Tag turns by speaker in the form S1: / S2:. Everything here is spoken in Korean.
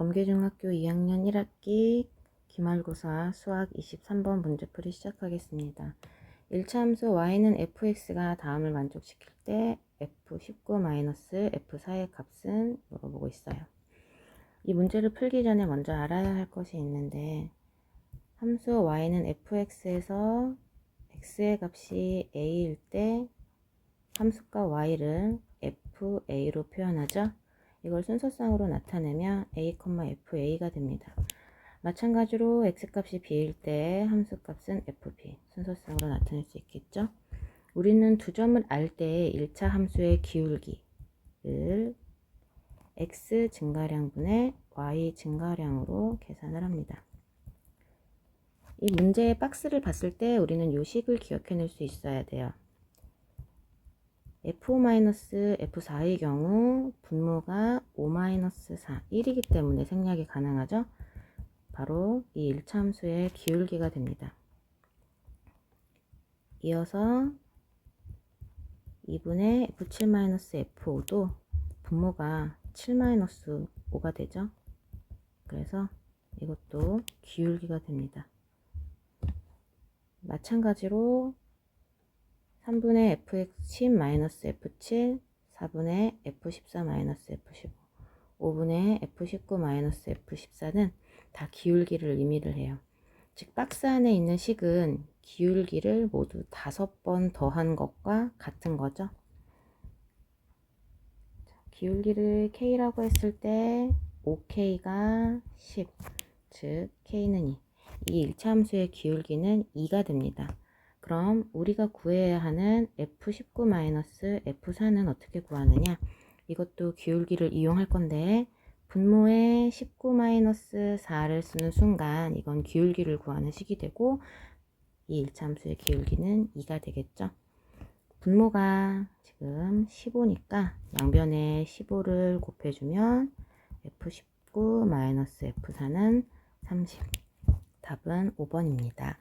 S1: 범계중학교 2학년 1학기 기말고사 수학 23번 문제풀이 시작하겠습니다. 1차 함수 y는 fx가 다음을 만족시킬 때 f19-f4의 값은 물어보고 있어요. 이 문제를 풀기 전에 먼저 알아야 할 것이 있는데 함수 y는 fx에서 x의 값이 a일 때 함수값 y를 fa로 표현하죠. 이걸 순서상으로 나타내면 a, fa가 됩니다. 마찬가지로 x값이 b일 때 함수값은 fb 순서상으로 나타낼 수 있겠죠. 우리는 두 점을 알때 1차 함수의 기울기를 x 증가량분의 y 증가량으로 계산을 합니다. 이 문제의 박스를 봤을 때 우리는 요 식을 기억해낼 수 있어야 돼요. F-F4의 경우 분모가 5-4, 1이기 때문에 생략이 가능하죠. 바로 이 1차 함수의 기울기가 됩니다. 이어서 2분의 F7-F5도 분모가 7-5가 되죠. 그래서 이것도 기울기가 됩니다. 마찬가지로 3분의 fx10-f7, 4분의 f14-f15, 5분의 f19-f14는 다 기울기를 의미를 해요. 즉 박스 안에 있는 식은 기울기를 모두 다섯 번 더한 것과 같은 거죠. 기울기를 k라고 했을 때 5k가 10, 즉 k는 2. 이 1차 함수의 기울기는 2가 됩니다. 그럼 우리가 구해야 하는 F19-F4는 어떻게 구하느냐? 이것도 기울기를 이용할 건데 분모에 19-4를 쓰는 순간 이건 기울기를 구하는 식이 되고 이 1차 함수의 기울기는 2가 되겠죠. 분모가 지금 15니까 양변에 15를 곱해주면 F19-F4는 30. 답은 5번입니다.